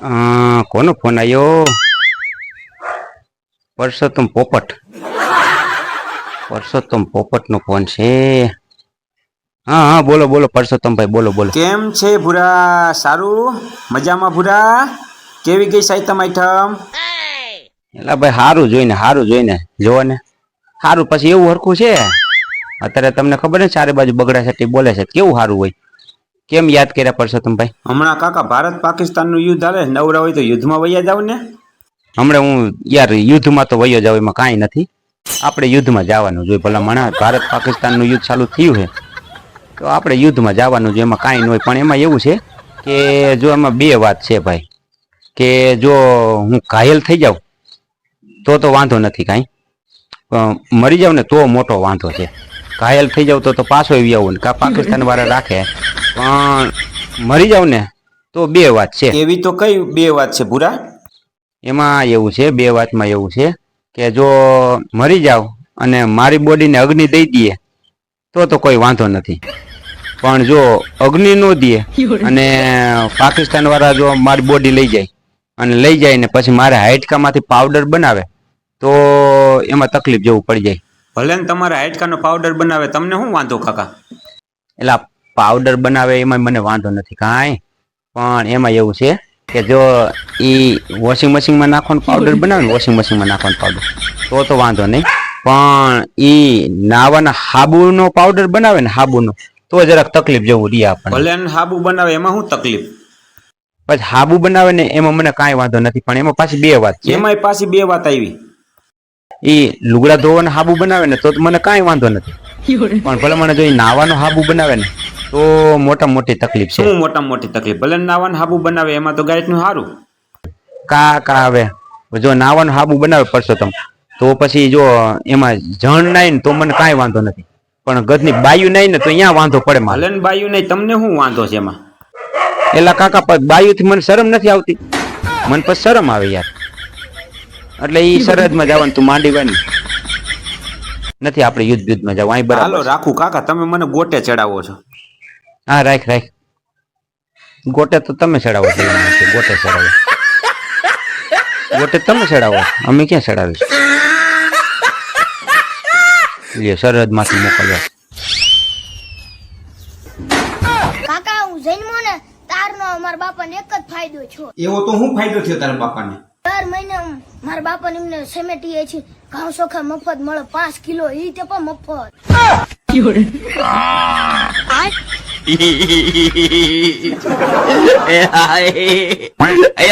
કોનો ફોન આવ્યો પરસોત્તમ પોપટ. પરસોત્તમ પોપટનો ફોન છે. હા હા બોલો બોલો પરસોત્તમભાઈ બોલો બોલો. કેમ છે ભૂરા? સારું? મજામાં ભૂરા? કેવી ગઈ સાહિત્યમ આઈટમ? એલા ભાઈ સારું જોઈને સારું જોઈને જોવો ને સારું પછી એવું હરખું છે? અત્યારે તમને ખબર ને ચારે બાજુ બગડા છે બોલે છે કેવું સારું હોય? કેમ યાદ કર્યા પરસોત્તમભાઈ હમણાં કાકા ભારત પાકિસ્તાનનું યુદ્ધ આવે નવરા હોય તો યુદ્ધમાં વૈયા જાવ ને. હમણાં હું યાર યુદ્ધમાં તો વયો જાવ એમાં કાંઈ નથી. આપણે યુદ્ધમાં જવાનું જોઈએ ભલા મણા ભારત પાકિસ્તાનનું યુદ્ધ ચાલુ થયું છે. તો આપણે યુદ્ધમાં જવાનું જોઈએ એમાં કાંઈ ન હોય. પણ એમાં એવું છે કે જો એમાં બે વાત છે ભાઈ કે જો હું ઘાયલ થઈ જાઉં તો તો વાંધો નથી કાંઈ. મરી જાવ ને તો મોટો વાંધો છે. ઘાયલ થઈ જાવ તો તો પાછો એવી આવું ને કા પાકિસ્તાન વાળા રાખે. પણ મરી જાવ ને તો બે વાત છે. એવી તો કઈ બે વાત છે ભૂરા? એમાં એવું છે બે વાતમાં એવું છે કે જો મરી જાવ અને મારી બોડીને અગ્નિ દઈ દઈએ તો તો કોઈ વાંધો નથી. પણ જો અગ્નિ ન દે અને પાકિસ્તાન વાળા જો મારી બોડી લઈ જાય અને લઈ જાય ને પછી મારે હાઇટકામાંથી પાવડર બનાવે તો એમાં તકલીફ જેવું પડી જાય. ભલે ને તમારા હાઇટકાનો પાવડર બનાવે તમને શું વાંધો કાકા? એટલે પાવડર બનાવે એમાં મને વાંધો નથી કાંઈ. પણ એમાં એવું છે કે જો એ વોશિંગ મશીનમાં નાખવાનો પાવડર બનાવે ને વોશિંગ મશીનમાં નાખવાનો પાવડર તો તો વાંધો નહીં. પણ એ નાવાના હાબુનો પાવડર બનાવે ને હાબુનો તો જરાક તકલીફ જેવું રહી આપણને. ભલે હાબુ બનાવે એમાં શું તકલીફ? પછી હાબુ બનાવે ને એમાં મને કાંઈ વાંધો નથી પણ એમાં પાછી બે વાત છે. એમાં પાછી બે વાત આવી. એ લુગડા ધોવાના હાબુ બનાવે ને તો મને કાંઈ વાંધો નથી. પણ ભલે મને જો એ નાવાનો હાબુ બનાવે ને તો મોટા મોટી તકલીફ છે. શું મોટા મોટી તકલીફ? ભલે નાવાનું હાબુ બનાવે એમાં તો ગાયટનું સારું કા કા આવે જો નાવાનું હાબુ બનાવે પરસોત્તમ તો. પછી જો એમાં જણ નાય ને તો મને કાંઈ વાંધો નથી. પણ ગધની બાયું નાય ને તો અહીંયા વાંધો પડે મારે. ભલે ને બાયું નહીં તમને શું વાંધો છે એમાં? એલા કાકા બાયુંથી મને શરમ નથી આવતી. મને પછી શરમ આવે યાર. એટલે ઈ સરહદમાં જવાનું તું માંડી વાની નથી આપણે યુદ્ધ યુદ્ધમાં જવું અહીં હાલો રાખું. કાકા તમે મને ગોટે ચડાવો છો. હા રાખ રાખ. ગોટે તો તમે ચડાવો ગોટે ચડાવો. ગોટે તમે ચડાવો. અમે ક્યાં ચડાવીશું સરહદમાંથી મોકલવા કાકા હું જન્મો ને તારનો મારા બાપાને એક જ ફાયદો છો એવો તો શું ફાયદો થયો તારા બાપાને? દર મહિને મારા બાપાને એમને સેમેટીએ છે. ઘઉં ચોખા મફત મળે પાંચ કિલો ઈ તે પણ મફત. એ